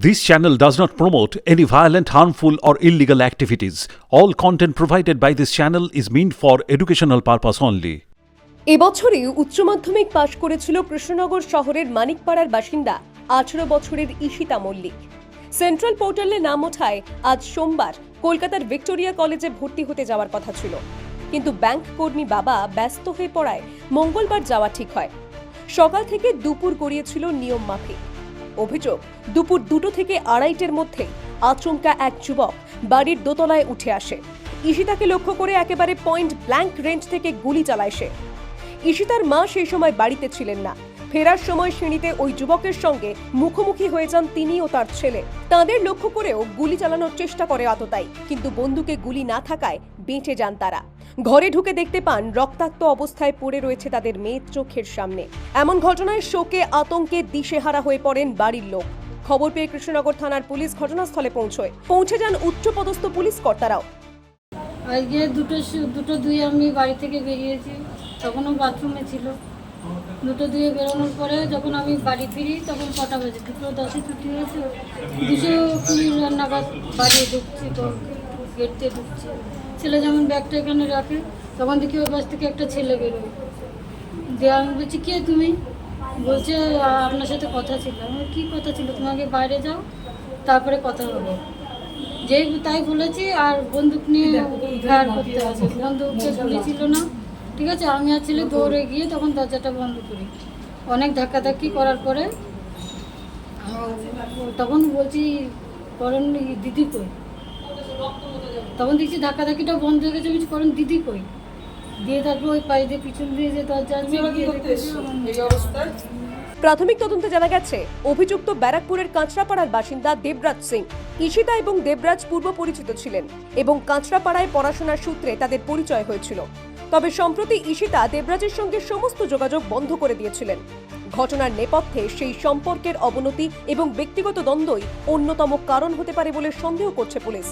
This channel does not promote any violent, harmful, or illegal activities. All content provided by this channel is meant for educational purpose only. এবছরই উচ্চ মাধ্যমিক পাশ করেছিল কৃষ্ণনগর শহরের মানিকপাড়ার বাসিন্দা আঠারো বছরের Ishita Mallick central পোর্টালে নাম ওঠায় আজ সোমবার কলকাতার ভিক্টোরিয়া কলেজে ভর্তি হতে যাওয়ার কথা ছিল কিন্তু ব্যাংক কর্মী বাবা ব্যস্ত হয়ে পড়ায় মঙ্গলবার যাওয়া ঠিক হয় সকাল থেকে দুপুর গড়িয়েছিল নিয়ম মাফিক অভিযোগ। দুপুর দুটো থেকে আড়াইটের মধ্যে আচমকা এক যুবক বাড়ির দোতলায় উঠে আসে। ঈশিতাকে লক্ষ্য করে একেবারে পয়েন্ট ব্ল্যাঙ্ক রেঞ্জ থেকে গুলি চালায় সে। ঈশিতার মা সেই সময় বাড়িতে ছিলেন না। ফেরার সময় সিঁড়িতে ওই যুবকের সঙ্গে মুখোমুখি হয়ে যান তিনি ও তার ছেলে। তাদের লক্ষ্য করেও গুলি চালানোর চেষ্টা করে আততাই কিন্তু বন্দুকে গুলি না থাকায় বেঁচে যান তারা। ঘরে ঢুকে দেখতে পান, রক্তাক্ত অবস্থায় পড়ে রয়েছে তাদের মেয়ের চোখের সামনে। এমন ঘটনায় শোকে আতঙ্কে দিশেহারা হয়ে পড়েন বাড়ির লোক। খবর পেয়ে কৃষ্ণনগর থানার পুলিশ ঘটনাস্থলে পৌঁছয়। পৌঁছে যান উচ্চপদস্থ পুলিশ কর্তারাও। আজকে দুটো দুটো দুই আমি বাড়ি থেকে বেরিয়েছি, তখনও বাথরুমে ছিল। দুটো দুয়ে বেরোনোর পরে যখন আমি বাড়ি ফিরি, তখন কটা বাজে, দুটো দশে ছুটি হয়েছে। দুশো কুড়ি নাগাদ বাড়ি ঢুকছি তো গেট দিয়ে ঢুকছি। ছেলে যেমন ব্যাগটা এখানে রাখে তখন দেখি ওর পাশ থেকে একটা ছেলে বেরোয়। দিয়ে আমি বলছি কে তুমি? বলছে আপনার সাথে কথা ছিল। আমার কী কথা ছিল? তোমাকে বাইরে যাও তারপরে কথা হবে। যেই তাই বলেছি আর বন্দুক নিয়ে ফায়ার করতে আছে বন্দুকে গুলি ছিল না। ঠিক আছে আমি আর ছেলে দৌড়ে গিয়ে তখন দরজাটা বন্ধ করি। অনেক ধাক্কাধাক্কি করার পরে তখন বলছি করণ দিদি কই? তখন দেখছি ধাক্কাধাক্কিটা বন্ধ হয়ে গেছে বলছি করণ দিদি কই? দিয়ে তারপর ওই পাশ দিয়ে পিছন দিয়ে যে দরজা প্রাথমিক তদন্তে জানা গেছে অভিযুক্ত ব্যারাকপুরের কাঁচরাপাড়ার বাসিন্দা দেবরাজ সিং ঈশিতা এবং দেবরাজ পূর্ব পরিচিত ছিলেন এবং কাঁচরাপাড়ায় পড়াশোনার সূত্রে তাদের পরিচয় হয়েছিল। তবে সম্প্রতি ঈশিতা দেবরাজের সঙ্গে সমস্ত যোগাযোগ বন্ধ করে দিয়েছিলেন। ঘটনার নেপথ্যে সেই সম্পর্কের অবনতি এবং ব্যক্তিগত দ্বন্দ্বই অন্যতম কারণ হতে পারে বলে সন্দেহ করছে পুলিশ।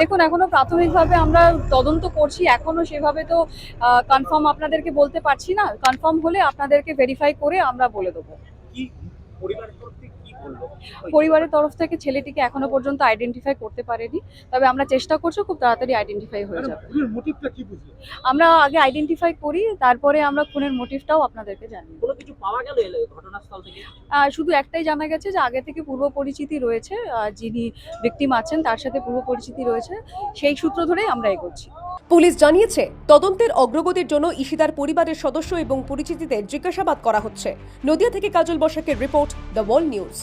দেখুন, এখনও প্রাথমিকভাবে আমরা তদন্ত করছি। এখনও সেভাবে তো কনফার্ম আপনাদেরকে বলতে পারছি না। কনফার্ম হলে আপনাদেরকে ভেরিফাই করে আমরা বলে দেবো। কি পরিবারের তরফ থেকে ছেলেটিকে এখনও পর্যন্ত আইডেন্টিফাই করতে পারেনি। তবে আমরা চেষ্টা করছি খুব তাড়াতাড়ি আইডেন্টিফাই হয়ে যাবে। খুনের মোটিভটা কি বুঝলো আমরা আগে আইডেন্টিফাই করি তারপরে আমরা খুনের মোটিভটাও আপনাদেরকে জানি কোনো কিছু পাওয়া গেল ঘটনাস্থল থেকে? শুধু একটাই জানা গেছে যে আগে থেকে পূর্ব পরিচিতি রয়েছে যিনি ভিকটিম আছেন তার সাথে পূর্ব পরিচিতি রয়েছে সেই সূত্র ধরেই আমরা এগোচ্ছি। পুলিশ জানিয়েছে, তদন্তের অগ্রগতির জন্য ইশিদার পরিবারের সদস্য এবং পরিচিতিদের জিজ্ঞাসাবাদ করা হচ্ছে। নদিয়া থেকে কাজল বসাকের রিপোর্ট, দ্য ওয়ার্ল্ড নিউজ।